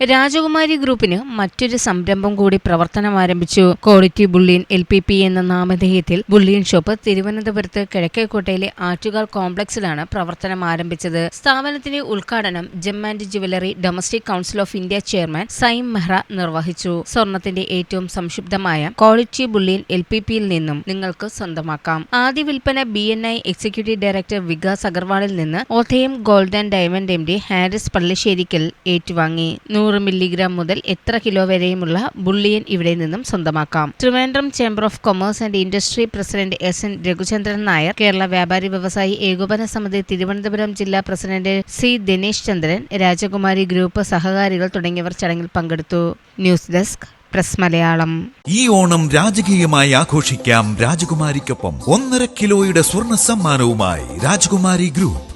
രാജകുമാരി ഗ്രൂപ്പിന് മറ്റൊരു സംരംഭം കൂടി പ്രവർത്തനം ആരംഭിച്ചു. Quality bullion L P P എന്ന നാമധേയത്തിൽ ബുള്ളിയൻ ഷോപ്പ് തിരുവനന്തപുരത്ത് കിഴക്കേക്കോട്ടയിലെ ആറ്റുകാൽ കോംപ്ലക്സിലാണ് പ്രവർത്തനം ആരംഭിച്ചത്. സ്ഥാപനത്തിന്റെ ഉദ്ഘാടനം gem and jewellery domestic council of India chairman Saiyam Mehra നിർവഹിച്ചു. സ്വർണത്തിന്റെ ഏറ്റവും സംക്ഷിപ്തമായ ക്വാളിറ്റി ബുള്ളിയൻ എൽ പി പിയിൽ നിന്നും നിങ്ങൾക്ക് സ്വന്തമാക്കാം. ആദ്യ വിൽപ്പന B N I executive director Vikas അഗർവാളിൽ നിന്ന് ഓഥയം gold and diamond M D Haris Pallisserikkal ഏറ്റുവാങ്ങി. നൂറ് മില്ലിഗ്രാം മുതൽ എത്ര കിലോ വരെയുമുള്ള ബുള്ളിയൻ ഇവിടെ നിന്നും സ്വന്തമാക്കാം. Trivandrum chamber of commerce and industry president S N Raghuchandran Nair Kerala വ്യാപാരി വ്യവസായി ഏകോപന സമിതി തിരുവനന്തപുരം ജില്ലാ പ്രസിഡന്റ് സി ദിനേശ് ചന്ദ്രൻ രാജകുമാരി ഗ്രൂപ്പ് സഹകാരികൾ തുടങ്ങിയവർ ചടങ്ങിൽ പങ്കെടുത്തു. News desk press Malayalam. ഈ ഓണം രാജകീയമായി ആഘോഷിക്കാം രാജകുമാരിക്കൊപ്പം. ഒന്നര കിലോയുടെ സ്വർണ സമ്മാനവുമായി Rajakumari group.